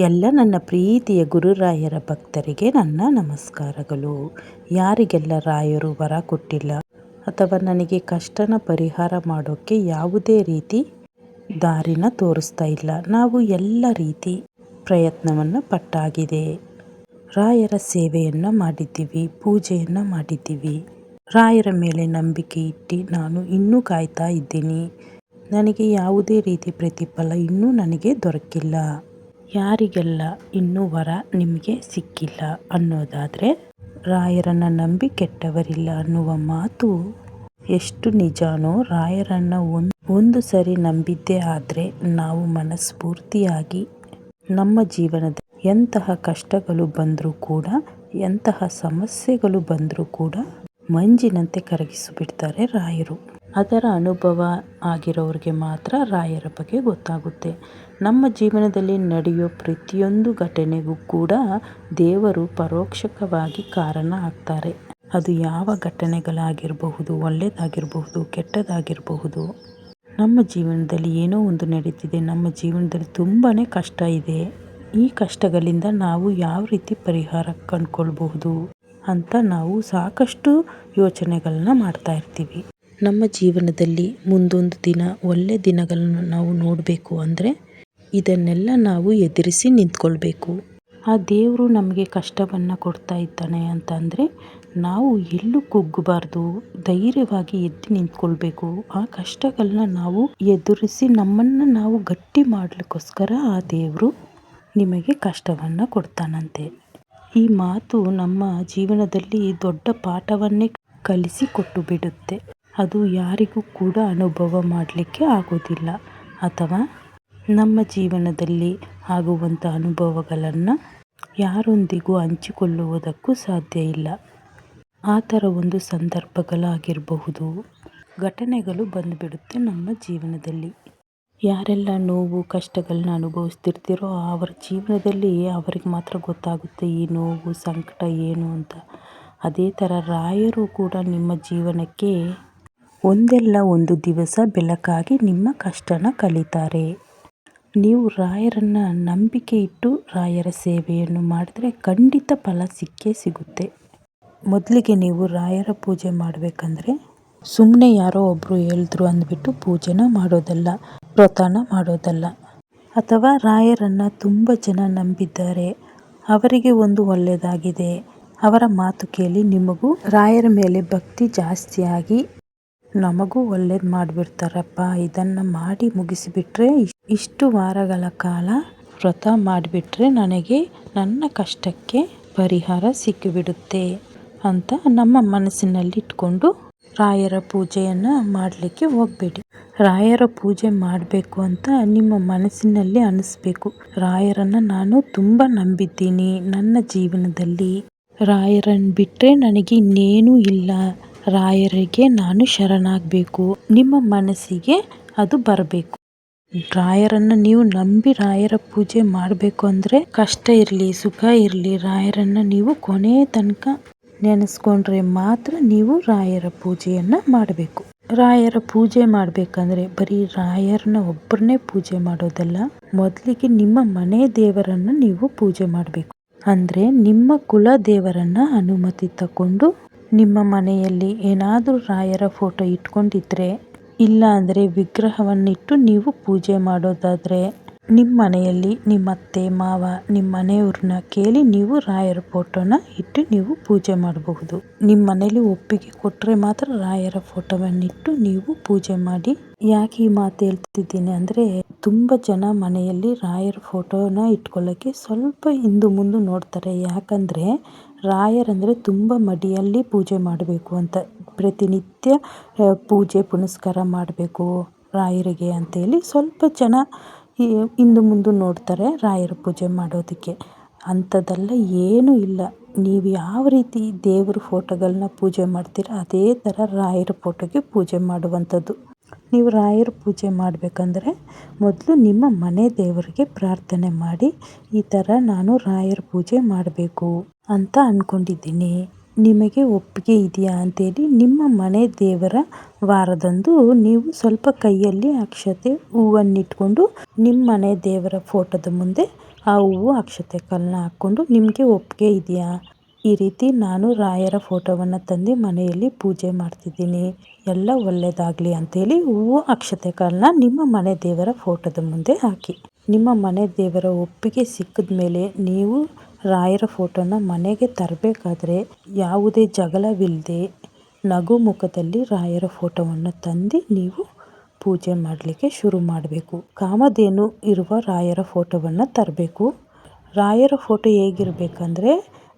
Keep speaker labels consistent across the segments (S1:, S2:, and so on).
S1: ಎಲ್ಲ ನನ್ನ ಪ್ರೀತಿಯ ಗುರುರಾಯರ ಭಕ್ತರಿಗೆ ನನ್ನ ನಮಸ್ಕಾರಗಳು. ಯಾರಿಗೆಲ್ಲ ರಾಯರು ವರ ಕೊಟ್ಟಿಲ್ಲ ಅಥವಾ ನನಗೆ ಕಷ್ಟನ ಪರಿಹಾರ ಮಾಡೋಕ್ಕೆ ಯಾವುದೇ ರೀತಿ ದಾರಿನ ತೋರಿಸ್ತಾ ಇಲ್ಲ, ನಾವು ಎಲ್ಲ ರೀತಿ ಪ್ರಯತ್ನವನ್ನು ಪಟ್ಟಾಗಿದೆ. ರಾಯರ ಸೇವೆಯನ್ನು ಮಾಡಿದ್ದೀವಿ, ಪೂಜೆಯನ್ನು ಮಾಡಿದ್ದೀವಿ. ರಾಯರ ಮೇಲೆ ನಂಬಿಕೆ ಇಟ್ಟು ನಾನು ಇನ್ನೂ ಕಾಯ್ತಾ ಇದ್ದೀನಿ. ನನಗೆ ಯಾವುದೇ ರೀತಿ ಪ್ರತಿಫಲ ಇನ್ನೂ ನನಗೆ ದೊರಕಿಲ್ಲ. ಯಾರಿಗೆಲ್ಲ ಇನ್ನೂ ವರ ನಿಮಗೆ ಸಿಕ್ಕಿಲ್ಲ ಅನ್ನೋದಾದರೆ, ರಾಯರನ್ನು ನಂಬಿ ಕೆಟ್ಟವರಿಲ್ಲ ಅನ್ನುವ ಮಾತು ಎಷ್ಟು ನಿಜಾನೋ ರಾಯರನ್ನು ಒಂದು ಒಂದು ಸರಿ ನಂಬಿದ್ದೇ ಆದರೆ ನಾವು ಮನಸ್ಫೂರ್ತಿಯಾಗಿ ನಮ್ಮ ಜೀವನದ ಎಂತಹ ಕಷ್ಟಗಳು ಬಂದರೂ ಕೂಡ, ಎಂತಹ ಸಮಸ್ಯೆಗಳು ಬಂದರೂ ಕೂಡ ಮಂಜಿನಂತೆ ಕರಗಿಸಿಬಿಡ್ತಾರೆ ರಾಯರು. ಅದರ ಅನುಭವ ಆಗಿರೋರಿಗೆ ಮಾತ್ರ ರಾಯರ ಬಗ್ಗೆ ಗೊತ್ತಾಗುತ್ತೆ. ನಮ್ಮ ಜೀವನದಲ್ಲಿ ನಡೆಯೋ ಪ್ರತಿಯೊಂದು ಘಟನೆಗೂ ಕೂಡ ದೇವರು ಪರೋಕ್ಷಕವಾಗಿ ಕಾರಣ ಆಗ್ತಾರೆ. ಅದು ಯಾವ ಘಟನೆಗಳಾಗಿರಬಹುದು, ಒಳ್ಳೆಯದಾಗಿರಬಹುದು, ಕೆಟ್ಟದಾಗಿರಬಹುದು? ನಮ್ಮ ಜೀವನದಲ್ಲಿ ಏನೋ ಒಂದು ನಡೀತಿದೆ. ನಮ್ಮ ಜೀವನದಲ್ಲಿ ತುಂಬಾ ಕಷ್ಟ ಇದೆ. ಈ ಕಷ್ಟಗಳಿಂದ ನಾವು ಯಾವ ರೀತಿ ಪರಿಹಾರ ಕಂಡುಕೊಳ್ಬಹುದು ಅಂತ ನಾವು ಸಾಕಷ್ಟು ಯೋಚನೆಗಳನ್ನ ಮಾಡ್ತಾ ಇರ್ತೀವಿ. ನಮ್ಮ ಜೀವನದಲ್ಲಿ ಮುಂದೊಂದು ದಿನ ಒಳ್ಳೆ ದಿನಗಳನ್ನು ನಾವು ನೋಡಬೇಕು ಅಂದರೆ ಇದನ್ನೆಲ್ಲ ನಾವು ಎದುರಿಸಿ ನಿಂತ್ಕೊಳ್ಬೇಕು. ಆ ದೇವರು ನಮಗೆ ಕಷ್ಟವನ್ನು ಕೊಡ್ತಾ ಇದ್ದಾನೆ ಅಂತ ನಾವು ಎಲ್ಲೂ ಕುಗ್ಗಬಾರ್ದು, ಧೈರ್ಯವಾಗಿ ಎದ್ದು ನಿಂತ್ಕೊಳ್ಬೇಕು. ಆ ಕಷ್ಟಗಳನ್ನ ನಾವು ಎದುರಿಸಿ ನಮ್ಮನ್ನು ನಾವು ಗಟ್ಟಿ ಮಾಡಲಿಕ್ಕೋಸ್ಕರ ಆ ದೇವರು ನಿಮಗೆ ಕಷ್ಟವನ್ನು ಕೊಡ್ತಾನಂತೆ. ಈ ಮಾತು ನಮ್ಮ ಜೀವನದಲ್ಲಿ ದೊಡ್ಡ ಪಾಠವನ್ನೇ ಕಲಿಸಿಕೊಟ್ಟು ಬಿಡುತ್ತೆ. ಅದು ಯಾರಿಗೂ ಕೂಡ ಅನುಭವ ಮಾಡಲಿಕ್ಕೆ ಆಗೋದಿಲ್ಲ, ಅಥವಾ ನಮ್ಮ ಜೀವನದಲ್ಲಿ ಆಗುವಂಥ ಅನುಭವಗಳನ್ನು ಯಾರೊಂದಿಗೂ ಹಂಚಿಕೊಳ್ಳುವುದಕ್ಕೂ ಸಾಧ್ಯ ಇಲ್ಲ. ಆ ಥರ ಒಂದು ಸಂದರ್ಭಗಳಾಗಿರಬಹುದು. ಘಟನೆಗಳು ಬಂದುಬಿಡುತ್ತೆ ನಮ್ಮ ಜೀವನದಲ್ಲಿ. ಯಾರೆಲ್ಲ ನೋವು ಕಷ್ಟಗಳನ್ನ ಅನುಭವಿಸ್ತಿರ್ತೀರೋ ಅವರ ಜೀವನದಲ್ಲಿ ಅವರಿಗೆ ಮಾತ್ರ ಗೊತ್ತಾಗುತ್ತೆ ಈ ನೋವು, ಸಂಕಟ ಏನು ಅಂತ. ಅದೇ ಥರ ರಾಯರು ಕೂಡ ನಿಮ್ಮ ಜೀವನಕ್ಕೆ ಒಂದಲ್ಲ ಒಂದು ದಿವಸ ಬೆಳಕಾಗಿ ನಿಮ್ಮ ಕಷ್ಟನ ಕಲಿತಾರೆ. ನೀವು ರಾಯರನ್ನು ನಂಬಿಕೆ ಇಟ್ಟು ರಾಯರ ಸೇವೆಯನ್ನು ಮಾಡಿದ್ರೆ ಖಂಡಿತ ಫಲ ಸಿಕ್ಕೇ ಸಿಗುತ್ತೆ. ಮೊದಲಿಗೆ ನೀವು ರಾಯರ ಪೂಜೆ ಮಾಡಬೇಕಂದ್ರೆ ಸುಮ್ಮನೆ ಯಾರೋ ಒಬ್ಬರು ಹೇಳಿದ್ರು ಅಂದ್ಬಿಟ್ಟು ಪೂಜೆನ ಮಾಡೋದಲ್ಲ, ವ್ರತನ ಮಾಡೋದಲ್ಲ. ಅಥವಾ ರಾಯರನ್ನು ತುಂಬ ಜನ ನಂಬಿದ್ದಾರೆ, ಅವರಿಗೆ ಒಂದು ಒಳ್ಳೆಯದಾಗಿದೆ ಅವರ ಮಾತು ಕೇಳಿ ನಿಮಗೂ ರಾಯರ ಮೇಲೆ ಭಕ್ತಿ ಜಾಸ್ತಿಯಾಗಿ ನಮಗೂ ಒಳ್ಳೇದು ಮಾಡಿಬಿಡ್ತಾರಪ್ಪ. ಇದನ್ನು ಮಾಡಿ ಮುಗಿಸಿಬಿಟ್ರೆ ಇಷ್ಟು ವಾರಗಳ ಕಾಲ ವ್ರತ ಮಾಡಿಬಿಟ್ರೆ ನನಗೆ ನನ್ನ ಕಷ್ಟಕ್ಕೆ ಪರಿಹಾರ ಸಿಕ್ಕಿಬಿಡುತ್ತೆ ಅಂತ ನಮ್ಮ ಮನಸ್ಸಿನಲ್ಲಿ ಇಟ್ಕೊಂಡು ರಾಯರ ಪೂಜೆಯನ್ನು ಮಾಡಲಿಕ್ಕೆ ಹೋಗಬೇಡಿ. ರಾಯರ ಪೂಜೆ ಮಾಡಬೇಕು ಅಂತ ನಿಮ್ಮ ಮನಸ್ಸಿನಲ್ಲಿ ಅನಿಸ್ಬೇಕು. ರಾಯರನ್ನು ನಾನು ತುಂಬ ನಂಬಿದ್ದೀನಿ ನನ್ನ ಜೀವನದಲ್ಲಿ. ರಾಯರನ್ನು ಬಿಟ್ಟರೆ ನನಗೆ ಇನ್ನೇನೂ ಇಲ್ಲ. ರಾಯರಿಗೆ ನಾನು ಶರಣಾಗಬೇಕು. ನಿಮ್ಮ ಮನಸ್ಸಿಗೆ ಅದು ಬರಬೇಕು. ರಾಯರನ್ನು ನೀವು ನಂಬಿ ರಾಯರ ಪೂಜೆ ಮಾಡಬೇಕು ಅಂದರೆ ಕಷ್ಟ ಇರಲಿ, ಸುಖ ಇರಲಿ. ರಾಯರನ್ನು ನೀವು ಕೊನೆ ತನಕ ನೆನೆಸ್ಕೊಂಡ್ರೆ ಮಾತ್ರ ನೀವು ರಾಯರ ಪೂಜೆಯನ್ನು ಮಾಡಬೇಕು. ರಾಯರ ಪೂಜೆ ಮಾಡಬೇಕಂದ್ರೆ ಬರೀ ರಾಯರನ್ನ ಒಬ್ಬರನ್ನೇ ಪೂಜೆ ಮಾಡೋದಲ್ಲ, ಮೊದಲಿಗೆ ನಿಮ್ಮ ಮನೆ ದೇವರನ್ನು ನೀವು ಪೂಜೆ ಮಾಡಬೇಕು. ಅಂದರೆ ನಿಮ್ಮ ಕುಲ ದೇವರನ್ನ ಅನುಮತಿ ತಗೊಂಡು ನಿಮ್ಮ ಮನೆಯಲ್ಲಿ ಏನಾದರೂ ರಾಯರ ಫೋಟೋ ಇಟ್ಕೊಂಡಿದ್ರೆ ಇಲ್ಲಾಂದರೆ ವಿಗ್ರಹವನ್ನಿಟ್ಟು ನೀವು ಪೂಜೆ ಮಾಡೋದಾದರೆ. ನಿಮ್ಮ ಮನೆಯಲ್ಲಿ ನಿಮ್ಮ ಅತ್ತೆ ಮಾವ ನಿಮ್ಮ ಮನೆಯವ್ರನ್ನ ಕೇಳಿ ನೀವು ರಾಯರ ಫೋಟೋನ ಇಟ್ಟು ನೀವು ಪೂಜೆ ಮಾಡಬಹುದು. ನಿಮ್ಮ ಮನೇಲಿ ಒಪ್ಪಿಗೆ ಕೊಟ್ಟರೆ ಮಾತ್ರ ರಾಯರ ಫೋಟೋವನ್ನಿಟ್ಟು ನೀವು ಪೂಜೆ ಮಾಡಿ. ಯಾಕೆ ಈ ಮಾತು ಹೇಳ್ತಿದ್ದೀನಿ ಅಂದರೆ ತುಂಬ ಜನ ಮನೆಯಲ್ಲಿ ರಾಯರ ಫೋಟೋನ ಇಟ್ಕೊಳ್ಳೋಕ್ಕೆ ಸ್ವಲ್ಪ ಹಿಂದು ಮುಂದೆ ನೋಡ್ತಾರೆ. ಯಾಕಂದರೆ ರಾಯರಂದರೆ ತುಂಬ ಮಡಿಯಲ್ಲಿ ಪೂಜೆ ಮಾಡಬೇಕು ಅಂತ. ಪ್ರತಿನಿತ್ಯ ಪೂಜೆ ಪುನಸ್ಕಾರ ಮಾಡಬೇಕು ರಾಯರಿಗೆ ಅಂತೇಳಿ ಸ್ವಲ್ಪ ಜನ ಹಿಂದು ಮುಂದು ನೋಡ್ತಾರೆ ರಾಯರ ಪೂಜೆ ಮಾಡೋದಕ್ಕೆ. ಅಂಥದ್ದೆಲ್ಲ ಏನೂ ಇಲ್ಲ. ನೀವು ಯಾವ ರೀತಿ ದೇವರ ಫೋಟೋಗಳನ್ನ ಪೂಜೆ ಮಾಡ್ತೀರ, ಅದೇ ಥರ ರಾಯರ ಫೋಟೋಗೆ ಪೂಜೆ ಮಾಡುವಂಥದ್ದು. ನೀವು ರಾಯರ ಪೂಜೆ ಮಾಡಬೇಕಂದ್ರೆ ಮೊದಲು ನಿಮ್ಮ ಮನೆ ದೇವರಿಗೆ ಪ್ರಾರ್ಥನೆ ಮಾಡಿ, ಈ ಥರ ನಾನು ರಾಯರ ಪೂಜೆ ಮಾಡಬೇಕು ಅಂತ ಅಂದ್ಕೊಂಡಿದ್ದೀನಿ ನಿಮಗೆ ಒಪ್ಪಿಗೆ ಇದೆಯಾ ಅಂತೇಳಿ ನಿಮ್ಮ ಮನೆ ದೇವರ ವಾರದಂದು ನೀವು ಸ್ವಲ್ಪ ಕೈಯಲ್ಲಿ ಅಕ್ಷತೆ ಹೂವನ್ನಿಟ್ಕೊಂಡು ನಿಮ್ಮ ಮನೆ ದೇವರ ಫೋಟೋದ ಮುಂದೆ ಆ ಹೂವು ಅಕ್ಷತೆ ಕಲ್ಲನ್ನ ಹಾಕ್ಕೊಂಡು ನಿಮಗೆ ಒಪ್ಪಿಗೆ ಇದೆಯಾ? ಈ ರೀತಿ ನಾನು ರಾಯರ ಫೋಟೋವನ್ನು ತಂದು ಮನೆಯಲ್ಲಿ ಪೂಜೆ ಮಾಡ್ತಿದ್ದೀನಿ. ಎಲ್ಲ ಒಳ್ಳೆಯದಾಗಲಿ ಅಂತೇಳಿ ಹೂವು ಅಕ್ಷತೆ ಕಾಳನ್ನ ನಿಮ್ಮ ಮನೆ ದೇವರ ಫೋಟೋದ ಮುಂದೆ ಹಾಕಿ. ನಿಮ್ಮ ಮನೆ ದೇವರ ಒಪ್ಪಿಗೆ ಸಿಕ್ಕಿದ ಮೇಲೆ ನೀವು ರಾಯರ ಫೋಟೋನ ಮನೆಗೆ ತರಬೇಕಾದ್ರೆ ಯಾವುದೇ ಜಗಳವಿಲ್ಲದೆ ನಗು ಮುಖದಲ್ಲಿ ರಾಯರ ಫೋಟೋವನ್ನು ತಂದು ನೀವು ಪೂಜೆ ಮಾಡಲಿಕ್ಕೆ ಶುರು ಮಾಡಬೇಕು. ಕಾಮಧೇನು ಇರುವ ರಾಯರ ಫೋಟೋವನ್ನು ತರಬೇಕು. ರಾಯರ ಫೋಟೋ ಹೇಗಿರಬೇಕಂದ್ರೆ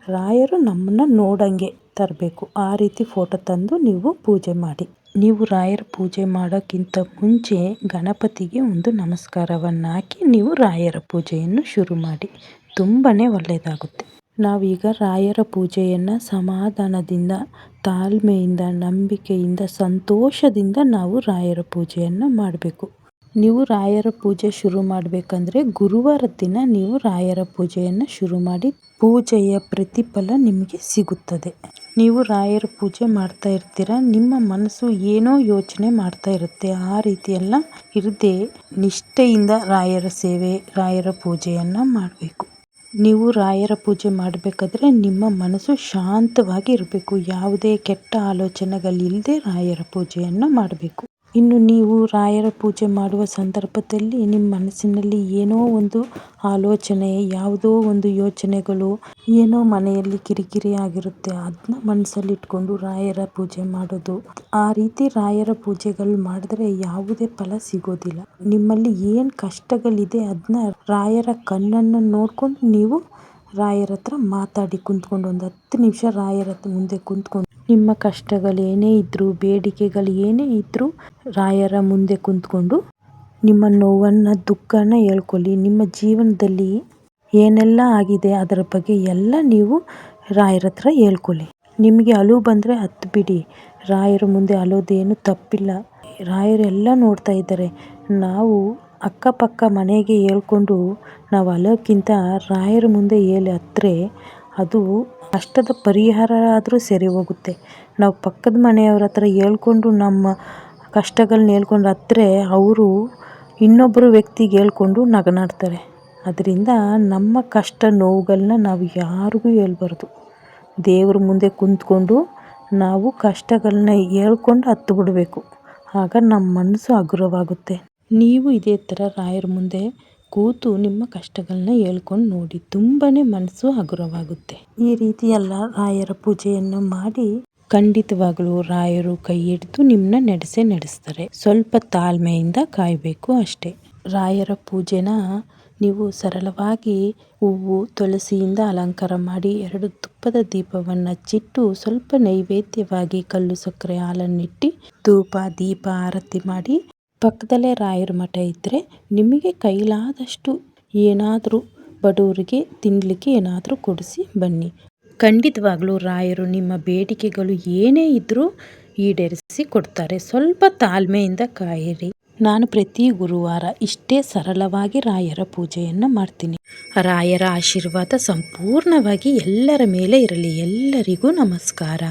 S1: ರಾಯರು ನಮ್ಮನ್ನು ನೋಡಂಗೆ ತರಬೇಕು. ಆ ರೀತಿ ಫೋಟೋ ತಂದು ನೀವು ಪೂಜೆ ಮಾಡಿ. ನೀವು ರಾಯರ ಪೂಜೆ ಮಾಡೋಕ್ಕಿಂತ ಮುಂಚೆ ಗಣಪತಿಗೆ ಒಂದು ನಮಸ್ಕಾರವನ್ನು ಹಾಕಿ ನೀವು ರಾಯರ ಪೂಜೆಯನ್ನು ಶುರು ಮಾಡಿ. ತುಂಬಾ ಒಳ್ಳೆಯದಾಗುತ್ತೆ. ನಾವೀಗ ರಾಯರ ಪೂಜೆಯನ್ನು ಸಮಾಧಾನದಿಂದ, ತಾಳ್ಮೆಯಿಂದ, ನಂಬಿಕೆಯಿಂದ, ಸಂತೋಷದಿಂದ ನಾವು ರಾಯರ ಪೂಜೆಯನ್ನು ಮಾಡಬೇಕು. ನೀವು ರಾಯರ ಪೂಜೆ ಶುರು ಮಾಡಬೇಕಂದ್ರೆ ಗುರುವಾರ ದಿನ ನೀವು ರಾಯರ ಪೂಜೆಯನ್ನು ಶುರು ಮಾಡಿ ಪೂಜೆಯ ಪ್ರತಿಫಲ ನಿಮಗೆ ಸಿಗುತ್ತದೆ. ನೀವು ರಾಯರ ಪೂಜೆ ಮಾಡ್ತಾ ಇರ್ತೀರ, ನಿಮ್ಮ ಮನಸ್ಸು ಏನೋ ಯೋಚನೆ ಮಾಡ್ತಾ ಇರುತ್ತೆ, ಆ ರೀತಿಯೆಲ್ಲ ಇರದೆ ನಿಷ್ಠೆಯಿಂದ ರಾಯರ ಸೇವೆ, ರಾಯರ ಪೂಜೆಯನ್ನು ಮಾಡಬೇಕು. ನೀವು ರಾಯರ ಪೂಜೆ ಮಾಡಬೇಕಾದ್ರೆ ನಿಮ್ಮ ಮನಸ್ಸು ಶಾಂತವಾಗಿ ಇರಬೇಕು. ಯಾವುದೇ ಕೆಟ್ಟ ಆಲೋಚನೆಗಳಿಲ್ಲದೆ ರಾಯರ ಪೂಜೆಯನ್ನು ಮಾಡಬೇಕು. ಇನ್ನು ನೀವು ರಾಯರ ಪೂಜೆ ಮಾಡುವ ಸಂದರ್ಭದಲ್ಲಿ ನಿಮ್ಮ ಮನಸ್ಸಿನಲ್ಲಿ ಏನೋ ಒಂದು ಆಲೋಚನೆ, ಯಾವುದೋ ಒಂದು ಯೋಚನೆಗಳು ಏನೋ ಮನೆಯಲ್ಲಿ ಕಿರಿಕಿರಿ ಆಗಿರುತ್ತೆ ಅದನ್ನ ಮನಸ್ಸಲ್ಲಿ ಇಟ್ಕೊಂಡು ರಾಯರ ಪೂಜೆ ಮಾಡೋದು. ಆ ರೀತಿ ರಾಯರ ಪೂಜೆಗಳು ಮಾಡಿದ್ರೆ ಯಾವುದೇ ಫಲ ಸಿಗೋದಿಲ್ಲ. ನಿಮ್ಮಲ್ಲಿ ಏನು ಕಷ್ಟಗಳಿದೆ ಅದನ್ನ ರಾಯರ ಕಣ್ಣನ್ನು ನೋಡ್ಕೊಂಡು ನೀವು ರಾಯರ ಹತ್ರ ಮಾತಾಡಿ ಕುಂತ್ಕೊಂಡು ಒಂದು ಹತ್ತು ನಿಮಿಷ ರಾಯರ ಹತ್ರ ಮುಂದೆ ಕುಂತ್ಕೊಂಡು ನಿಮ್ಮ ಕಷ್ಟಗಳು ಏನೇ ಇದ್ದರೂ ಬೇಡಿಕೆಗಳು ಏನೇ ಇದ್ದರೂ ರಾಯರ ಮುಂದೆ ಕುಂತ್ಕೊಂಡು ನಿಮ್ಮ ನೋವನ್ನು, ದುಃಖನ ಹೇಳ್ಕೊಳ್ಳಿ. ನಿಮ್ಮ ಜೀವನದಲ್ಲಿ ಏನೆಲ್ಲ ಆಗಿದೆ ಅದರ ಬಗ್ಗೆ ಎಲ್ಲ ನೀವು ರಾಯರ ಹತ್ರ ಹೇಳ್ಕೊಳ್ಳಿ. ನಿಮಗೆ ಅಳು ಬಂದರೆ ಹತ್ತು ಬಿಡಿ. ರಾಯರ ಮುಂದೆ ಅಳೋದೇನು ತಪ್ಪಿಲ್ಲ. ರಾಯರೆಲ್ಲ ನೋಡ್ತಾ ಇದ್ದಾರೆ. ನಾವು ಅಕ್ಕಪಕ್ಕ ಮನೆಗೆ ಹೇಳ್ಕೊಂಡು ನಾವು ಅಲೋಕ್ಕಿಂತ ರಾಯರ ಮುಂದೆ ಹೇಳಿ ಹತ್ರೆ ಅದು ಕಷ್ಟದ ಪರಿಹಾರ ಆದರೂ ಸರಿ ಹೋಗುತ್ತೆ. ನಾವು ಪಕ್ಕದ ಮನೆಯವ್ರ ಹತ್ರ ಹೇಳ್ಕೊಂಡು ನಮ್ಮ ಕಷ್ಟಗಳನ್ನ ಹೇಳ್ಕೊಂಡು ಹತ್ತರೆ ಅವರು ಇನ್ನೊಬ್ಬರು ವ್ಯಕ್ತಿಗೆ ಹೇಳ್ಕೊಂಡು ನಗನಾಡ್ತಾರೆ. ಅದರಿಂದ ನಮ್ಮ ಕಷ್ಟ ನೋವುಗಳನ್ನ ನಾವು ಯಾರಿಗೂ ಹೇಳ್ಬಾರ್ದು. ದೇವ್ರ ಮುಂದೆ ಕುಂತ್ಕೊಂಡು ನಾವು ಕಷ್ಟಗಳನ್ನ ಹೇಳ್ಕೊಂಡು ಹತ್ತು ಬಿಡಬೇಕು. ಆಗ ನಮ್ಮ ಮನಸ್ಸು ಹಗುರವಾಗುತ್ತೆ. ನೀವು ಇದೇ ಥರ ರಾಯರ ಮುಂದೆ ಕೂತು ನಿಮ್ಮ ಕಷ್ಟಗಳನ್ನ ಹೇಳ್ಕೊಂಡು ನೋಡಿ, ತುಂಬಾನೇ ಮನಸ್ಸು ಹಗುರವಾಗುತ್ತೆ. ಈ ರೀತಿ ಎಲ್ಲ ರಾಯರ ಪೂಜೆಯನ್ನು ಮಾಡಿ ಖಂಡಿತವಾಗಲೂ ರಾಯರು ಕೈ ಹಿಡಿದು ನಿಮ್ಮನ್ನ ನಡೆಸೆ ನಡೆಸ್ತಾರೆ. ಸ್ವಲ್ಪ ತಾಳ್ಮೆಯಿಂದ ಕಾಯಬೇಕು ಅಷ್ಟೇ. ರಾಯರ ಪೂಜೆನ ನೀವು ಸರಳವಾಗಿ ಹೂವು, ತುಳಸಿಯಿಂದ ಅಲಂಕಾರ ಮಾಡಿ, ಎರಡು ತುಪ್ಪದ ದೀಪವನ್ನು ಹಚ್ಚಿಟ್ಟು ಸ್ವಲ್ಪ ನೈವೇದ್ಯವಾಗಿ ಕಲ್ಲು ಸಕ್ಕರೆ ಹಾಲನ್ನಿಟ್ಟು, ಧೂಪ, ದೀಪ, ಆರತಿ ಮಾಡಿ ಪಕ್ಕದಲ್ಲೇ ರಾಯರ ಮಠ ಇದ್ದರೆ ನಿಮಗೆ ಕೈಲಾದಷ್ಟು ಏನಾದರೂ ಬಡವರಿಗೆ ತಿನ್ನಲಿಕ್ಕೆ ಏನಾದರೂ ಕೊಡಿಸಿ ಬನ್ನಿ. ಖಂಡಿತವಾಗಲೂ ರಾಯರು ನಿಮ್ಮ ಬೇಡಿಕೆಗಳು ಏನೇ ಇದ್ದರೂ ಈಡೇರಿಸಿ ಕೊಡ್ತಾರೆ. ಸ್ವಲ್ಪ ತಾಳ್ಮೆಯಿಂದ ಕಾಯಿರಿ. ನಾನು ಪ್ರತಿ ಗುರುವಾರ ಇಷ್ಟೇ ಸರಳವಾಗಿ ರಾಯರ ಪೂಜೆಯನ್ನು ಮಾಡ್ತೀನಿ. ರಾಯರ ಆಶೀರ್ವಾದ ಸಂಪೂರ್ಣವಾಗಿ ಎಲ್ಲರ ಮೇಲೆ ಇರಲಿ. ಎಲ್ಲರಿಗೂ ನಮಸ್ಕಾರ.